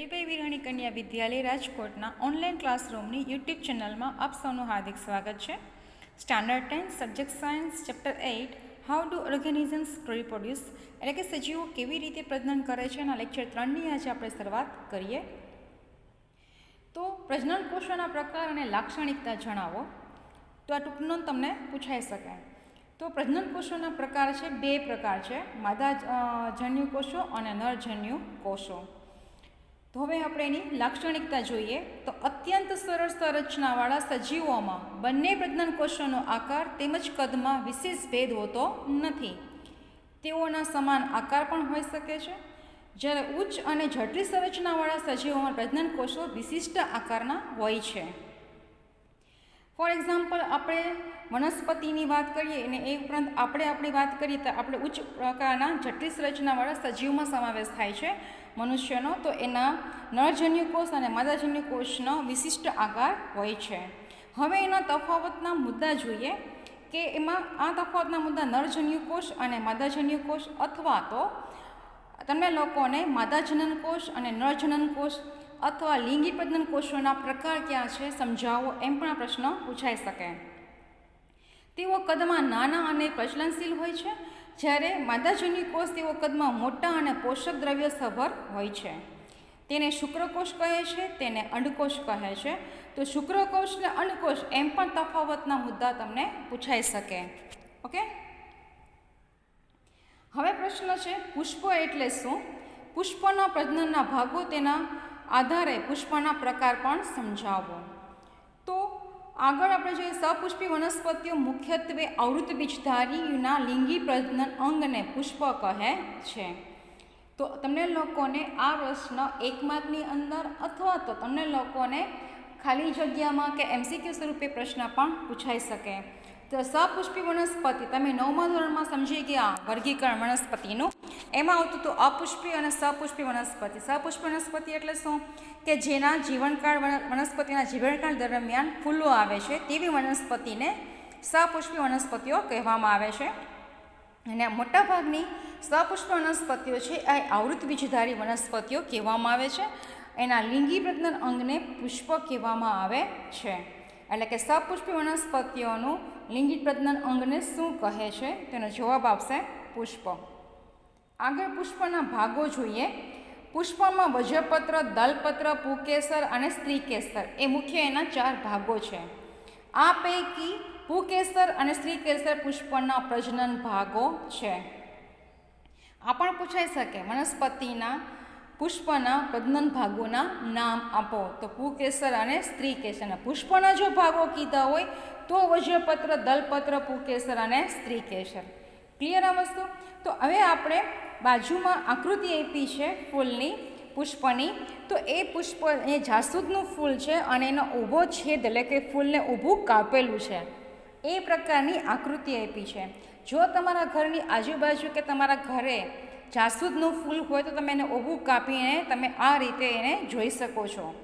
કળીભાઈ વિરાણી કન્યા વિદ્યાલય રાજકોટના online ક્લાસરૂમની YouTube ચેનલમાં આપ સૌનું હાર્દિક સ્વાગત છે. Standard ten subject science chapter eight how do organisms reproduce એટલે કે સજીવો કેવી રીતે પ્રજનન કરે છે? એના લેક્ચર ત્રણની આજે આપણે શરૂઆત કરીએ. તો પ્રજનન કોષોના પ્રકાર અને લાક્ષણિકતા જણાવો. તો આ ટૂંકનો તમને પૂછાઈ શકાય તો પ્રજનન કોષોના પ્રકાર છે, બે પ્રકાર છે. માદા જન્યુ કોષો અને નરજન્યુ કોષો. તો હવે આપણે એની લાક્ષણિકતા જોઈએ. તો અત્યંત સરળ સંરચનાવાળા સજીવોમાં બંને પ્રજ્ઞાન કોષોનો આકાર તેમજ કદમાં વિશેષ ભેદ હોતો નથી. તેઓના સમાન આકાર પણ હોઈ શકે છે. જ્યારે ઉચ્ચ અને જટિલ સંરચનાવાળા સજીવોમાં પ્રજ્ઞાન કોષો વિશિષ્ટ આકારના હોય છે. ફોર એક્ઝામ્પલ આપણે વનસ્પતિની વાત કરીએ અને એ ઉપરાંત આપણે આપણી વાત કરીએ તો આપણે ઉચ્ચ પ્રકારના જટિલ સંરચનાવાળા સજીવમાં સમાવેશ થાય છે. મનુષ્યનો, તો એના નરજન્યુ કોષ અને માદાજન્યુ કોષનો વિશિષ્ટ આકાર હોય છે. હવે એના તફાવતના મુદ્દા જોઈએ કે એમાં આ તફાવતના મુદ્દા નરજન્યુ કોષ અને માદાજન્યુ કોષ અથવા તો તમને લોકોને માદાજનન કોષ અને નરજનન કોષ અથવા લિંગી પ્રજનન કોષોના પ્રકાર ક્યાં છે સમજાવો એમ પણ આ પ્રશ્ન પૂછાઈ શકે. તેઓ કદમાં નાના અને પ્રચલનશીલ હોય છે જ્યારે માદાજન્ય કોષ તેઓ કદમાં મોટા અને પોષક દ્રવ્ય સભર હોય છે. તેને શુક્રકોષ કહે છે, તેને અંડકોષ કહે છે. તો શુક્રકોષ ને અંડકોષ એમ પણ તફાવતના મુદ્દા તમને પૂછાઈ શકે. ઓકે હવે પ્રશ્ન છે, પુષ્પ એટલે શું? પુષ્પના પ્રજનનના ભાગો તેના આધારે પુષ્પના પ્રકાર પણ સમજાવો. તો આગળ આપણે જોઈએ સપુષ્પી વનસ્પતિઓ મુખ્યત્વે આવૃત બીજધારીના લિંગી પ્રજનન અંગને પુષ્પ કહે છે. તો તમને લોકોને આ પ્રશ્ન એક અંદર અથવા તો તમને લોકોને ખાલી જગ્યામાં કે એમસીક્યુ સ્વરૂપે પ્રશ્ન પણ પૂછાઈ શકે. સપુષ્પી વનસ્પતિ, તમે નવમા ધોરણમાં સમજી ગયા વર્ગીકરણ વનસ્પતિનું. એમાં આવતું હતું અપુષ્પી અને સપુષ્પી વનસ્પતિ. સપુષ્પી વનસ્પતિ એટલે શું? કે જેના જીવનકાળ વનસ્પતિના જીવનકાળ દરમિયાન ફૂલો આવે છે, તેવી વનસ્પતિને સપુષ્પી વનસ્પતિઓ કહેવામાં આવે છે. અને મોટાભાગની સપુષ્પ વનસ્પતિઓ છે, એ આવૃત બીજધારી વનસ્પતિઓ કહેવામાં આવે છે. એના લિંગી પ્રજનન અંગને પુષ્પ કહેવામાં આવે છે. એટલે કે સપુષ્પી વનસ્પતિઓનું લિંગી પ્રજનન અંગને શું કહે છે તેનો જવાબ આપશે પુષ્પ. આગળ પુષ્પના ભાગો જોઈએ. પુષ્પમાં વજ્રપત્ર, દલપત્ર પુકેસર અને સ્ત્રીકેસર એ મુખ્ય એના ચાર ભાગો છે. આ પૈકી પુકેસર અને સ્ત્રીકેસર પુષ્પના પ્રજનન ભાગો છે. આ પણ પૂછાઈ શકે, વનસ્પતિના પુષ્પના પ્રજનન ભાગોના નામ આપો. તો પુકેસર અને સ્ત્રીકેસરના પુષ્પના જો ભાગો કીધા હોય, તો વજ્રપત્ર, દલપત્ર, પુકેસર અને સ્ત્રીકેસર. ક્લિયર આ વસ્તુ? તો હવે આપણે બાજુમાં આકૃતિ આપી છે ફૂલની, પુષ્પની. તો એ પુષ્પ એ જાસૂદનું ફૂલ છે અને એનો ઊભો છેદ એટલે કે ફૂલને ઊભું કાપેલું છે. એ પ્રકારની આકૃતિ આપી છે. જો તમારા ઘરની આજુબાજુ કે તમારા ઘરે જાસૂદનું ફૂલ હોય તો તમે એને ઊભું કાપીને તમે આ રીતે એને જોઈ શકો છો.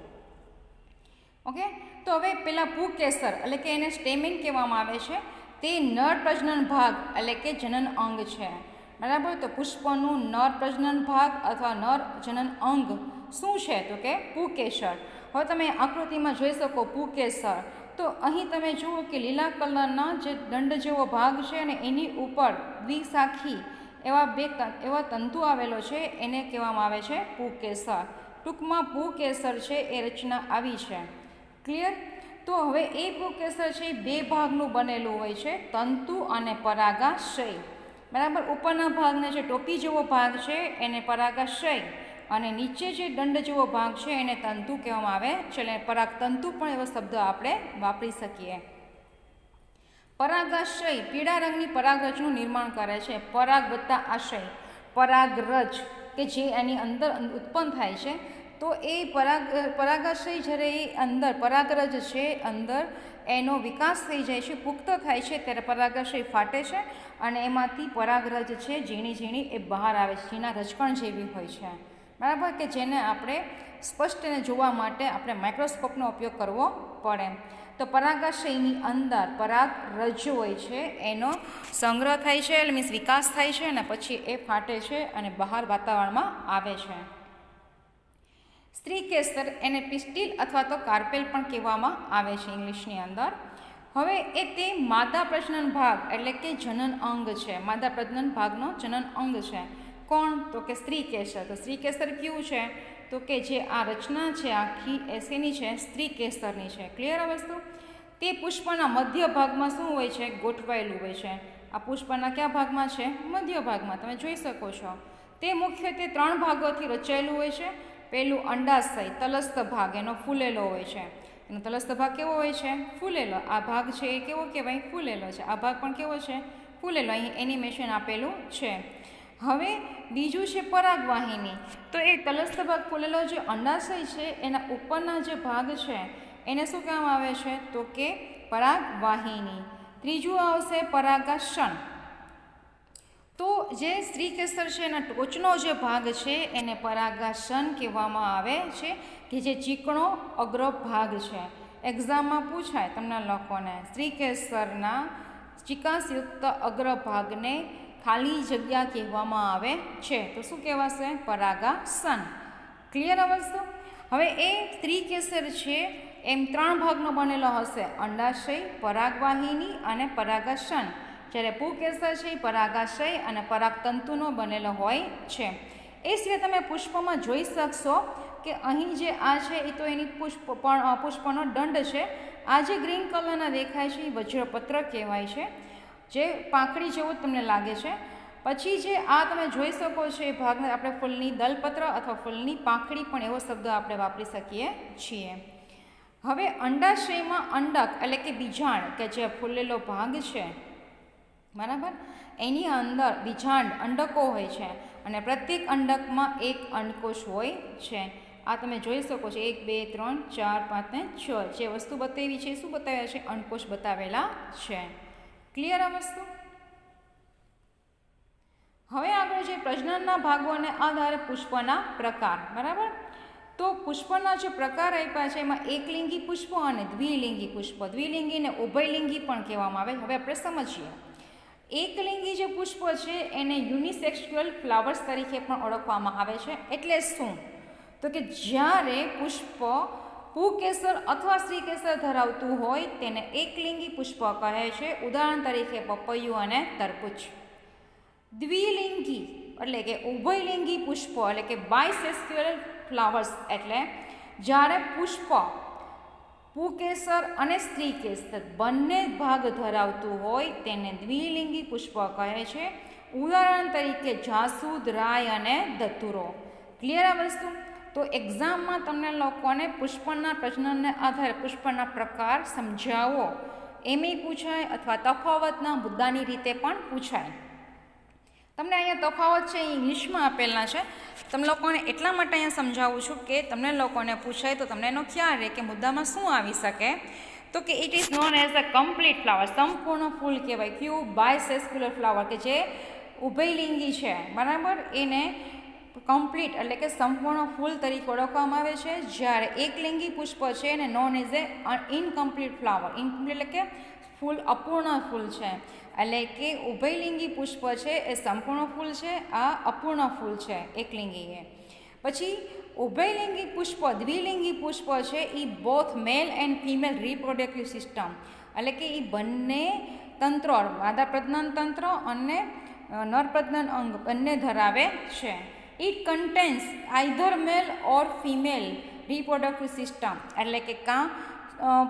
ઓકે? તો હવે પેલા પુકેસર, એટલે કે એને સ્ટેમિન કહેવામાં આવે છે, તે નર પ્રજનન ભાગ, એટલે કે જનન અંગ છે. બરાબર? તો પુષ્પનું નર પ્રજનન ભાગ અથવા નર જનન અંગ શું છે? તો કે પુકેસર. હવે તમે આકૃતિમાં જોઈ શકો પુકેસર. તો અહીં તમે જુઓ કે લીલા કલરના જે દંડ જેવો ભાગ છે અને એની ઉપર દ્વિશાખી એવા બે એવા તંતુ આવેલો છે, એને કહેવામાં આવે છે પુકેસર ટૂંકમાં પુકેસર છે એ રચના આવી છે. ક્લિયર તો હવે એ પુકેસર છે એ બે ભાગનું બનેલું હોય છે, તંતુ અને પરાગાશય. બરાબર? ઉપરના ભાગને જે ટોપી જેવો ભાગ છે, એને પરાગાશય. અને નીચે જે દંડ જેવો ભાગ છે, એને તંતુ કહેવામાં આવે છે. એટલે પરાગ તંતુ પણ એવો શબ્દ આપણે વાપરી શકીએ. પરાગાશય પીળા રંગની પરાગરજનું નિર્માણ કરે છે. પરાગ વત્તા આશય. પરાગરજ કે જે એની અંદર ઉત્પન્ન થાય છે. તો એ પરાગ, પરાગાશય જ્યારે એ અંદર પરાગરજ છે અંદર, એનો વિકાસ થઈ જાય છે, પુખ્ત થાય છે, ત્યારે પરાગાશય ફાટે છે અને એમાંથી પરાગરજ છે, ઝીણી ઝીણી એ બહાર આવે છે, જેના રજકણ જેવી હોય છે. બરાબર? કે જેને આપણે સ્પષ્ટ એને જોવા માટે આપણે માઇક્રોસ્કોપનો ઉપયોગ કરવો પડે. તો પરાગાશયની અંદર પરાગ રજ્જુ હોય છે, એનો સંગ્રહ થાય છે, એટલે મીન્સ વિકાસ થાય છે અને પછી એ ફાટે છે અને બહાર વાતાવરણમાં આવે છે. સ્ત્રીકેસર એને પિસ્ટિલ અથવા તો કાર્પેલ પણ કહેવામાં આવે છે ઇંગ્લિશની અંદર. હવે એ તે માદા પ્રજનન ભાગ એટલે કે જનન અંગ છે. માદા પ્રજનન ભાગનો જનન અંગ છે. કોણ? તો કે સ્ત્રી કેસર. તો સ્ત્રી કેસર કેવું છે? તો કે જે આ રચના છે આખી એસેની છે, સ્ત્રી કેસરની છે. ક્લિયર આ વસ્તુ? તે પુષ્પના મધ્ય ભાગમાં શું હોય છે? ગોઠવાયેલું હોય છે. આ પુષ્પના કયા ભાગમાં છે? મધ્ય ભાગમાં. તમે જોઈ શકો છો. તે મુખ્યત્વે ત્રણ ભાગોથી રચાયેલું હોય છે. પહેલું અંડાશય, તલસ્થ ભાગ, એનો ફૂલેલો હોય છે. એનો તલસ્થ ભાગ કેવો હોય છે? ફૂલેલો. આ ભાગ છે એ કેવો કહેવાય? ફૂલેલો છે. આ ભાગ પણ કેવો છે? ફૂલેલો. અહીં એનિમેશન આપેલું છે. હવે બીજું છે પરાગવાહિની. તો એ તલસ્થ ભાગ ફૂલેલો જે અંડાશય છે, એના ઉપરના જે ભાગ છે, એને શું કહેવામાં આવે છે? તો કે પરાગવાહિની. ત્રીજું આવશે પરાગાસન. તો જે સ્ત્રી કેસર છે, એના ટોચનો જે ભાગ છે, એને પરાગાસન કહેવામાં આવે છે, કે જે ચીકણો અગ્ર ભાગ છે. એક્ઝામમાં પૂછાય તમને લોકોને, સ્ત્રી કેસરના ચિકાસયુક્ત અગ્ર ભાગને ખાલી જગ્યા કહેવામાં આવે છે. તો શું કહેવાશે? પરાગાસન ક્લિયર આ હવે એ ત્રિકેસર છે, એમ ત્રણ ભાગનો બનેલો હશે. અંડાશય, પરાગવાહિની અને પરાગાસન. જ્યારે પુકેસર છે, એ પરાગાશય અને પરાગતંતુનો બનેલો હોય છે. એ સિવાય તમે પુષ્પમાં જોઈ શકશો કે અહીં જે આ છે, એ તો એની પુષ્પ પણ, પુષ્પનો દંડ છે. આ જે ગ્રીન કલરના દેખાય છે, એ વજ્રપત્ર કહેવાય છે. જે પાંખડી જેવું તમને લાગે છે. પછી જે આ તમે જોઈ શકો છો એ ભાગને આપણે ફૂલની દલપત્ર અથવા ફૂલની પાંખડી પણ એવો શબ્દ આપણે વાપરી શકીએ છીએ. હવે અંડાશયમાં અંડક એટલે કે બીજાણ કે જે ફૂલેલો ભાગ છે, બરાબર? એની અંદર બીજાંડ અંડકો હોય છે અને પ્રત્યેક અંડકમાં એક અંડકોશ હોય છે. આ તમે જોઈ શકો છો, એક, બે, ત્રણ, ચાર, પાંચ, ને છ. જે વસ્તુ બતાવી છે શું બતાવ્યા છે? અંડકોશ બતાવેલા છે. ક્લિયર આ વસ્તુ? હવે આગળ જે પ્રજનનના ભાગોને આધારે પુષ્પના પ્રકાર, બરાબર? તો પુષ્પના જે પ્રકાર આપ્યા છે, એમાં એકલિંગી પુષ્પ અને દ્વિલિંગી પુષ્પ. દ્વિલિંગીને ઉભયલિંગી પણ કહેવામાં આવે. હવે આપણે સમજીએ. એકલિંગી જે પુષ્પ છે, એને યુનિસેક્સ્યુઅલ ફ્લાવર્સ તરીકે પણ ઓળખવામાં આવે છે. એટલે શું? તો કે જ્યારે પુષ્પ પુકેસર અથવા શ્રીકેસર ધરાવતું હોય તેને એકલિંગી પુષ્પ કહે છે. ઉદાહરણ તરીકે પપૈયું અને તરબૂચ. દ્વિલિંગી એટલે કે ઉભયલિંગી પુષ્પ એટલે કે બાયસેસ્યુઅલ ફ્લાવર્સ એટલે જ્યારે પુષ્પ પુકેસર અને સ્ત્રીકેસર બંને ભાગ ધરાવતું હોય તેને દ્વિલિંગી પુષ્પ કહે છે. ઉદાહરણ તરીકે જાસૂદ, રાય અને દતુરો ક્લિયર આ વસ્તુ? તો એક્ઝામમાં તમને લોકોને પુષ્પણના પ્રજનનને આધારે પુષ્પણના પ્રકાર સમજાવો. એમ પૂછાય અથવા તફાવતના મુદ્દાની રીતે પણ પૂછાય. તમને અહીંયા તફાવત છે એ ઇંગ્લિશમાં આપેલા છે. તમે લોકોને એટલા માટે અહીંયા સમજાવું છું કે તમને લોકોને પૂછાય તો તમને એનો ખ્યાલ રહે કે મુદ્દામાં શું આવી શકે. તો કે it is known as a complete flower સંપૂર્ણ ફૂલ કહેવાય. ક્યુ બાયસેસ્ક્યુલર ફ્લાવર કે જે ઉભયલિંગી છે. બરાબર? એને કમ્પ્લીટ એટલે કે સંપૂર્ણ ફૂલ તરીકે ઓળખવામાં આવે છે. જ્યારે એકલિંગી પુષ્પ છે એને known as a incomplete flower incomplete એટલે કે ફૂલ, અપૂર્ણ ફૂલ છે. એટલે કે ઉભયલિંગી પુષ્પ છે એ સંપૂર્ણ ફૂલ છે, આ અપૂર્ણ ફૂલ છે એકલિંગી એ પછી ઉભયલિંગી પુષ્પ, દ્વિલિંગી પુષ્પ છે એ both male and female reproductive system એટલે કે એ બંને તંત્રો, માદા પ્રજનન તંત્ર અને નર પ્રજનન અંગ બંને ધરાવે છે. It contains either male or female reproductive system એટલે કે કાં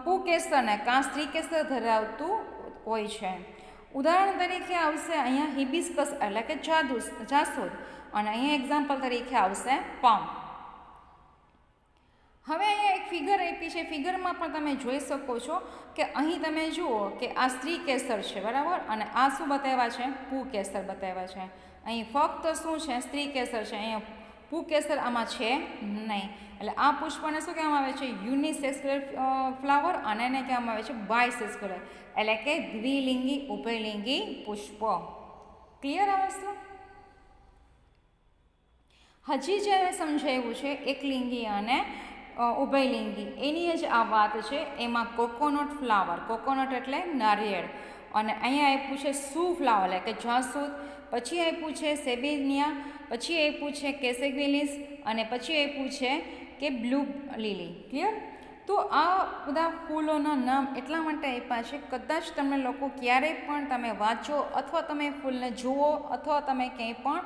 પુકેસર ને કાં સ્ત્રીકેસર ધરાવતું હોય છે. ઉદાહરણ તરીકે આવશે અહીંયા હિબિસ્કસ એટલે કે જાદુ, જાસૂદ. અને અહીંયા એક્ઝામ્પલ તરીકે આવશે પમ. હવે અહીંયા એક ફિગર આપી છે. ફિગરમાં પણ તમે જોઈ શકો છો કે અહીં તમે જુઓ કે આ સ્ત્રી કેસર છે, બરાબર? અને આ શું બતાવ્યા છે? પુ કેસર બતાવ્યા છે. અહીં ફક્ત શું છે? સ્ત્રી કેસર છે. અહીંયા પૂકેસર આમાં છે નહીં. એટલે આ પુષ્પને શું કહેવામાં આવે છે? યુનિસેસ્ક્યુલર ફ્લાવર અને એને કહેવામાં આવે છે બાયસેસ્ક્યુલર એટલે કે દ્વિલિંગી, ઉભયલિંગી પુષ્પ. ક્લિયર આ વસ્તુ? હજી જે સમજાવ્યું છે, એકલિંગી અને ઉભયલિંગી, એની જ આ વાત છે, એમાં કોકોનટ ફ્લાવર. કોકોનટ એટલે નારિયેળ. અને અહીંયા આપ્યું છે સુ ફ્લાવર? એટલે કે જાસૂદ પછી આપ્યું છે સેબિનિયા, પછી આપ્યું છે કેસેગ્વિલિસ અને પછી આપ્યું છે કે બ્લુ લીલી. ક્લિયર તો આ બધા ફૂલોના નામ એટલા માટે આપ્યા છે, કદાચ તમે લોકો ક્યારેય પણ તમે વાંચો અથવા તમે ફૂલને જુઓ અથવા તમે ક્યાંય પણ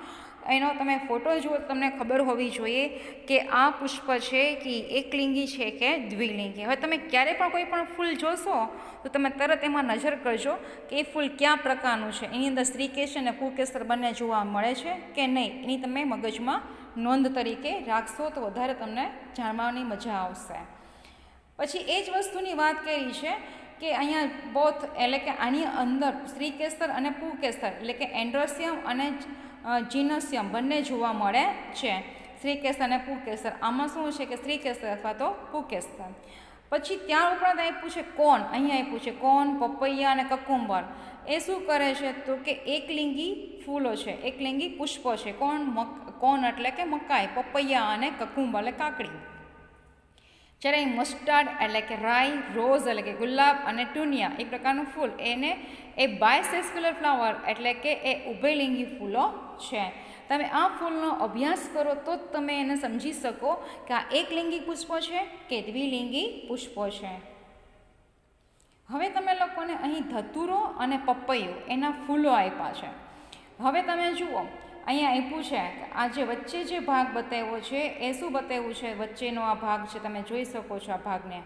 એનો તમે ફોટો જુઓ તમને ખબર હોવી જોઈએ કે આ પુષ્પ છે કે એકલિંગી છે કે દ્વિલિંગી. હવે તમે ક્યારે પણ કોઈ પણ ફૂલ જોશો, તો તમે તરત એમાં નજર કરજો કે એ ફૂલ ક્યાં પ્રકારનું છે. એની અંદર સ્ત્રીકેશ અને કુકેસર બંને જોવા મળે છે કે નહીં, એની તમે મગજમાં નોંધ તરીકે રાખશો તો વધારે તમને જાણવાની મજા આવશે. પછી એ જ વસ્તુની વાત કરી છે કે અહીંયા બોથ એટલે કે આની અંદર સ્ત્રીકેસર અને પુકેસર એટલે કે એન્ડ્રોસિયમ અને જીનોસિયમ બંને જોવા મળે છે. શ્રીકેસર અને પુકેસર. આમાં શું છે કે શ્રીકેસર અથવા તો પુકેસર. પછી ત્યાં ઉપરાંત આપ્યું છે કોન અહીંયા આપ્યું છે કોન પપૈયા અને કકુંબર. એ શું કરે છે તો કે એકલિંગી ફૂલો છે. એકલિંગી પુષ્પો છે. કોણ મક કોન એટલે કે મકાઈ, પપૈયા અને કકુંબર એટલે કાકડી. જ્યારે મસ્ટર્ડ એટલે કે રાઈ, રોઝ એટલે કે ગુલાબ અને ટુનિયા એ પ્રકારનું ફૂલ. એને એ બાયસેસ્ક્યુલર ફ્લાવર એટલે કે એ ઉભયલિંગી ફૂલો છે. તમે આ ફૂલનો અભ્યાસ કરો તો જ તમે એને સમજી શકો કે આ એકલિંગી પુષ્પો છે કે દ્વિલિંગી પુષ્પો છે. હવે તમે લોકોને અહીં ધતુરો અને પપૈયો એના ફૂલો આપ્યા છે. હવે તમે જુઓ અહીંયા આપ્યું છે કે આ જે વચ્ચે જે ભાગ બતાવ્યો છે, એ શું બતાવ્યું છે? વચ્ચેનો આ ભાગ છે, તમે જોઈ શકો છો આ ભાગને.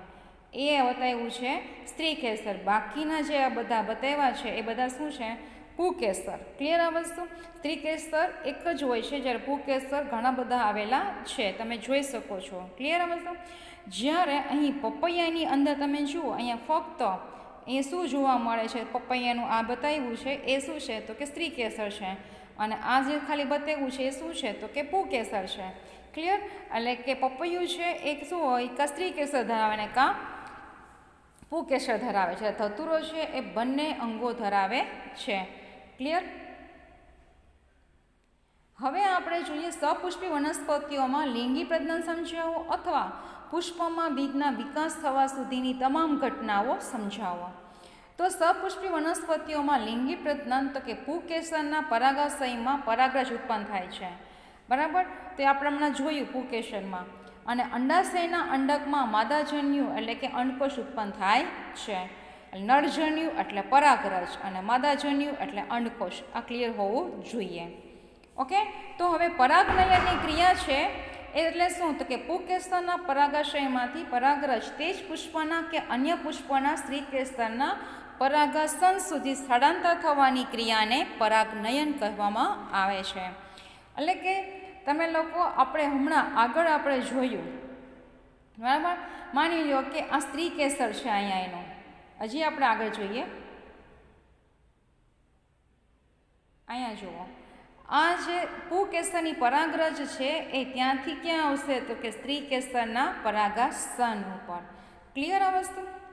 એ બતાવ્યું છે સ્ત્રી કેસર. બાકીના જે આ બધા બતાવ્યા છે, એ બધા શું છે? પુકેસર ક્લિયર આ વસ્તુ? સ્ત્રી કેસર એક જ હોય છે, જ્યારે પુકેસર ઘણા બધા આવેલા છે. તમે જોઈ શકો છો. ક્લિયર આ વસ્તુ? જ્યારે અહીં પપૈયાની અંદર તમે જુઓ, અહીંયા ફક્ત એ શું જોવા મળે છે? પપૈયાનું આ બતાવ્યું છે, એ શું છે? તો કે સ્ત્રી કેસર છે. અને આ જે ખાલી બતાવ્યું છે એ શું છે? તો કે પુકેસર છે. ક્લિયર એટલે કે પપૈયું છે એ શું હોય? કસ્ત્રી કેસર ધરાવે ને કાં? પુકેસર ધરાવે છે. ધતુરો છે, એ બંને અંગો ધરાવે છે. ક્લિયર હવે આપણે જોઈએ સપુષ્પી વનસ્પતિઓમાં લિંગી પ્રજનન સમજાવો અથવા પુષ્પમાં બીજના વિકાસ થવા સુધીની તમામ ઘટનાઓ સમજાવો. તો સપુષ્પી વનસ્પતિઓમાં લિંગી પ્રજનન તો કે પુકેસરના પરાગાશયમાં પરાગરજ ઉત્પન્ન થાય છે. બરાબર? તે આપણે હમણાં જોયું પૂકેશરમાં અને અંડાશયના અંડકમાં માદાજન્યુ એટલે કે અંડકોશ ઉત્પન્ન થાય છે. નળજન્યુ એટલે પરાગરજ અને માદાજન્યુ એટલે અંડકોષ આ ક્લિયર હોવું જોઈએ. ઓકે? તો હવે પરાગનયનની ક્રિયા છે. એટલે શું? તો કે પુકેસ્તરના પરાગાશયમાંથી પરાગરજ તેજ પુષ્પના કે અન્ય પુષ્પના સ્ત્રીકેસ્તરના પરાગાસન સુધી સ્થળાંતર થવાની ક્રિયાને પરાગનયન કહેવામાં આવે છે. એટલે કે તમે લોકો આપણે હમણાં આગળ આપણે જોયું. બરાબર? માની લો કે આ સ્ત્રી કેસર છે અહીંયા એનો. હજી આપણે આગળ જોઈએ. અહીંયા જુઓ. આ જે પુકેસરની પરાગરજ છે એ ત્યાંથી ક્યાં આવશે? તો કે સ્ત્રી કેસરના પરાગાસન ઉપર. ક્લિયર આ વસ્તુ?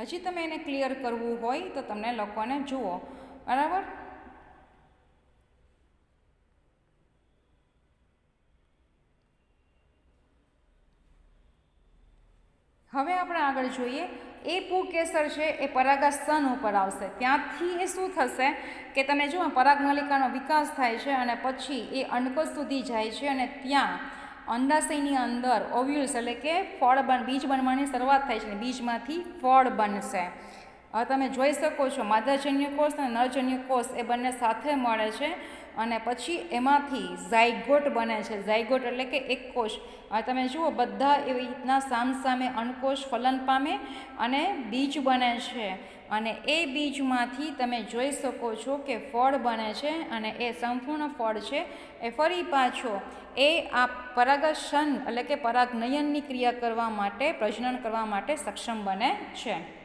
હજી તમે એને ક્લિયર કરવું હોય તો તમને લોકોને જુઓ. બરાબર? હવે આપણે આગળ જોઈએ. એ પુકેસર છે એ પરાગાસન ઉપર આવશે. ત્યાંથી એ શું થશે કે તમે જુઓ પરાગનલિકાનો વિકાસ થાય છે અને પછી એ અંડકોશ સુધી જાય છે અને ત્યાં અંડાશયની અંદર ઓવ્યુલ્સ એટલે કે ફળ બન, બીજ બનવાની શરૂઆત થાય છે અને બીજમાંથી ફળ બનશે. હવે તમે જોઈ શકો છો માદાજન્ય કોષ અને નરજન્ય કોષ એ બંને સાથે મળે છે. અને પછી એમાંથી ઝાયગોટ બને છે. ઝાયગોટ એટલે કે એક કોષ. તમે જુઓ, બધા એવી રીતના સામસામે અંડકોષ ફલન પામે અને બીજ બને છે. અને એ બીજમાંથી તમે જોઈ શકો છો કે ફળ બને છે અને એ સંપૂર્ણ ફળ છે. એ ફરી પાછો એ આ પરાગશન એટલે કે પરાગનયનની ક્રિયા કરવા માટે, પ્રજનન કરવા માટે સક્ષમ બને છે.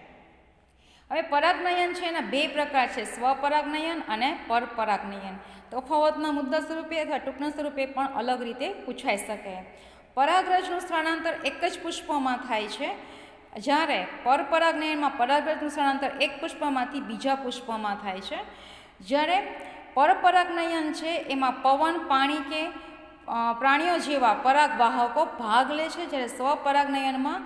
હવે પરાગનયન છે એના બે પ્રકાર છે, સ્વપરાગનયન અને પરપરાગનયન. તફાવતના મુદ્દા સ્વરૂપે અથવા ટૂંકના સ્વરૂપે પણ અલગ રીતે પૂછાઈ શકે. પરાગરજનું સ્થળાંતર એક જ પુષ્પમાં થાય છે. જ્યારે પરપરાગનયનમાં પરાગરજનું સ્થળાંતર એક પુષ્પમાંથી બીજા પુષ્પમાં થાય છે. જ્યારે પરપરાગનયન છે, એમાં પવન, પાણી કે પ્રાણીઓ જેવા પરાગવાહકો ભાગ લે છે. જ્યારે સ્વપરાગનયનમાં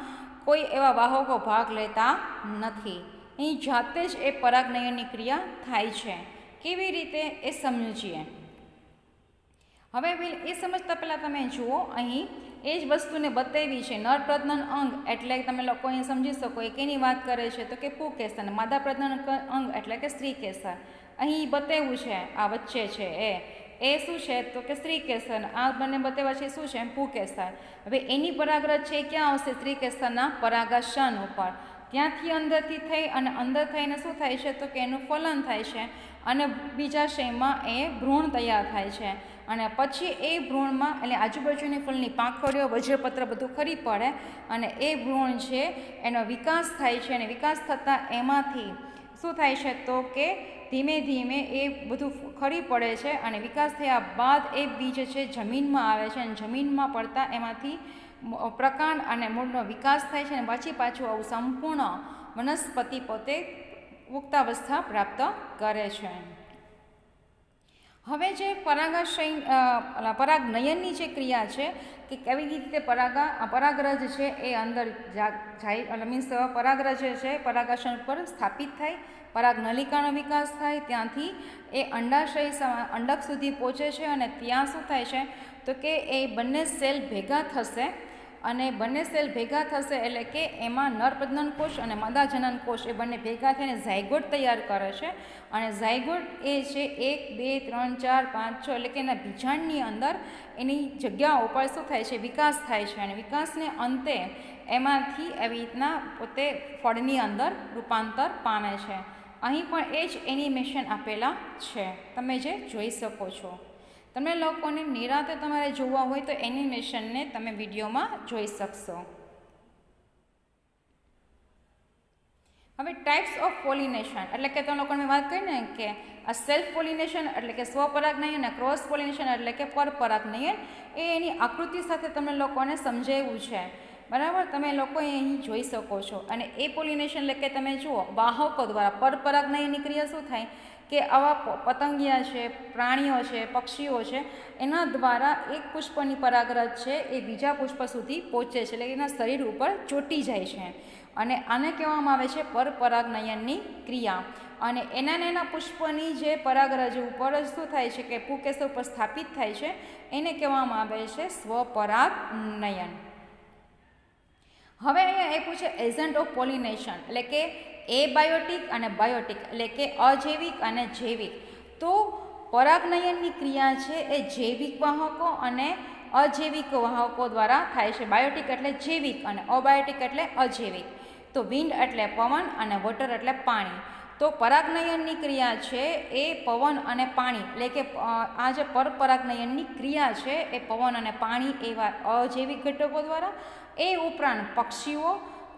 કોઈ એવા વાહકો ભાગ લેતા નથી. અહીં જાતે જ એ પરાગનયનની ક્રિયા થાય છે. કેવી રીતે એ સમજીએ? હવે એ સમજતા પહેલાં તમે જુઓ, અહીં એ જ વસ્તુને બતાવી છે. નર પ્રજનન અંગ એટલે તમે લોકો અહીં સમજી શકો, એ કેની વાત કરે છે? તો કે પુકેસર માદા પ્રજનન અંગ એટલે કે સ્ત્રી કેસર અહીં બતાવ્યું છે, આ વચ્ચે છે એ. એ શું છે? તો કે સ્ત્રી કેસર આ બંને બતાવ્યા છે, શું છે? પુકેસર હવે એની પરાગરજ છે ક્યાં આવશે? સ્ત્રી કેસરના પરાગાશન ઉપર. ત્યાંથી અંદરથી થઈ અને અંદર થઈને શું થાય છે તો કે એનું ફલન થાય છે અને બીજા શયમાં એ ભ્રૂણ તૈયાર થાય છે. અને પછી એ ભ્રૂણમાં એટલે આજુબાજુની ફૂલની પાંખડીઓ, વજ્રપત્ર બધું ખરી પડે અને એ ભ્રૂણ છે એનો વિકાસ થાય છે અને વિકાસ થતાં એમાંથી શું થાય છે તો કે ધીમે ધીમે એ બધું ખરી પડે છે અને વિકાસ થયા બાદ એ બીજ છે જમીનમાં આવે છે અને જમીનમાં પડતા એમાંથી પ્રકાંડ અને મૂળનો વિકાસ થાય છે અને પછી પાછું આવું સંપૂર્ણ વનસ્પતિ પોતે પુખ્તાવસ્થા પ્રાપ્ત કરે છે હવે જે પરાગાશય પરાગનયનની જે ક્રિયા છે કે કેવી રીતે પરાગા પરાગરજ છે એ અંદર જાય મીન્સ પરાગરજ છે પરાગાશન પર સ્થાપિત થાય, પરાગ નલિકાનો વિકાસ થાય, ત્યાંથી એ અંડાશય અંડક સુધી પહોંચે છે અને ત્યાં શું થાય છે તો કે એ બંને સેલ ભેગા થશે અને બંને સેલ ભેગા થશે એટલે કે એમાં નરપ્રજનન કોષ અને મદાજનન કોષ એ બંને ભેગા થઈને ઝાયગોટ તૈયાર કરે છે. અને ઝાયગોટ એ છે એક, બે, ત્રણ, ચાર, પાંચ, છ એટલે કે એના બીજાણની અંદર એની જગ્યાઓ ઉપર શું થાય છે? વિકાસ થાય છે અને વિકાસને અંતે એમાંથી એવી રીતના પોતે ફળની અંદર રૂપાંતર પામે છે. અહીં પણ એ જ એનિમેશન આપેલા છે. તમે જે જોઈ શકો છો. તમને લોકોને નિરાતે તમારે જોવા હોય તો એનિમેશનને તમે વિડીયોમાં જોઈ શકશો. હવે ટાઈપ્સ ઓફ પોલિનેશન એટલે કે તમે લોકોને વાત કરી ને કે આ સેલ્ફ પોલિનેશન એટલે કે સ્વપરાગનયન અને ક્રોસ પોલિનેશન એટલે કે પરપરાગનયન એ એની આકૃતિ સાથે તમે લોકોને સમજાવ્યું છે. બરાબર? તમે લોકો અહીં જોઈ શકો છો. અને એ પોલિનેશન એટલે કે તમે જુઓ, વાહકો દ્વારા પરપરાગનયનની ક્રિયા શું થાય? કે આવા પતંગિયા છે, પ્રાણીઓ છે, પક્ષીઓ છે, એના દ્વારા એક પુષ્પની પરાગરજ છે એ બીજા પુષ્પ સુધી પહોંચે છે, એટલે એના શરીર ઉપર ચોંટી જાય છે. અને આને કહેવામાં આવે છે પરપરાગનયનની ક્રિયા. અને એના એના પુષ્પની જે પરાગરજ ઉપર જ શું થાય છે કે પુકેશ ઉપર સ્થાપિત થાય છે, એને કહેવામાં આવે છે સ્વપરાગનયન. હવે અહીંયા એ છે એજન્ટ ઓફ પોલિનેશન, એટલે કે એબાયોટિક અને બાયોટિક એટલે કે અજૈવિક અને જૈવિક. તો પરાગનયનની ક્રિયા છે એ જૈવિક વાહકો અને અજૈવિક વાહકો દ્વારા થાય છે. બાયોટિક એટલે જૈવિક અને અબાયોટિક એટલે અજૈવિક. તો વિન્ડ એટલે પવન અને વોટર એટલે પાણી. તો પરાગનયનની ક્રિયા છે એ પવન અને પાણી. એટલે કે આ જે પરપરાગનયનની ક્રિયા છે એ પવન અને પાણી એવા અજૈવિક ઘટકો દ્વારા. એ ઉપરાંત પક્ષીઓ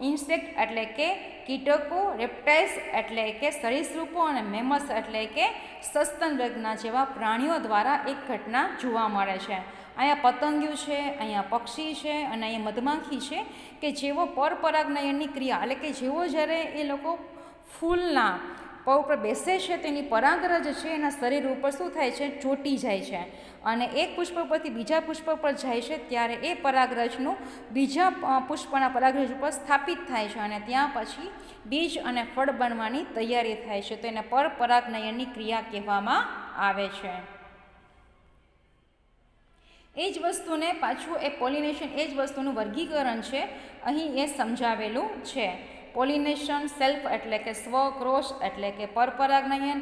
ઇન્સેક્ટ એટલે કે કીટકો, રેપ્ટાઇલ્સ એટલે કે સરીસૃપો અને મેમસ એટલે કે સસ્તન વર્ગના જેવા પ્રાણીઓ દ્વારા એક ઘટના જોવા મળે છે. અહીંયા પતંગિયું છે, અહીંયા પક્ષી છે અને અહીંયા મધમાખી છે કે જેવો પરપરાગનયનની ક્રિયા એટલે કે જેવો જ્યારે એ લોકો ફૂલના પગ ઉપર બેસે છે, તેની પરાગરજ છે, એના શરીર ઉપર શું થાય છે? ચોટી જાય છે. અને એક પુષ્પ પરથી બીજા પુષ્પ પર જાય છે, ત્યારે એ પરાગરજનું બીજા પુષ્પના પરાગરજ ઉપર સ્થાપિત થાય છે અને ત્યાં પછી બીજ અને ફળ બનવાની તૈયારી થાય છે. તો એને પર પરાગનયનની ક્રિયા કહેવામાં આવે છે. એ જ વસ્તુને પાછું એ પોલિનેશન, એ જ વસ્તુનું વર્ગીકરણ છે, અહીં એ સમજાવેલું છે. પોલિનેશન સેલ્ફ એટલે કે સ્વ ક્રોશ એટલે કે પરપરાગનયન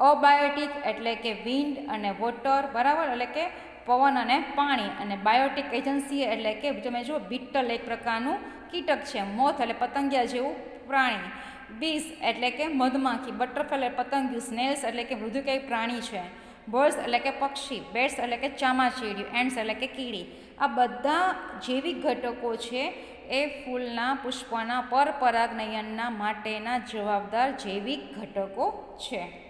અબાયોટિક એટલે કે વિન્ડ અને વોટર બરાબર? એટલે કે પવન અને પાણી. અને બાયોટિક એજન્સી એટલે કે તમે જુઓ બીટલ એક પ્રકારનું કીટક છે. મોથ એટલે પતંગિયા જેવું પ્રાણી. બીસ એટલે કે મધમાખી. બટરફ્લાય પતંગિયું સ્નેલ્સ એટલે કે મૃદુકાય પ્રાણી છે. બર્ડ્સ એટલે કે પક્ષી. બેટ્સ એટલે કે ચામાચીડિયું. એન્ડ્સ એટલે કે કીડી. આ બધા જૈવિક ઘટકો છે એ ફૂલના, પુષ્પના પરપરાગનયનના માટેના જવાબદાર જૈવિક ઘટકો છે.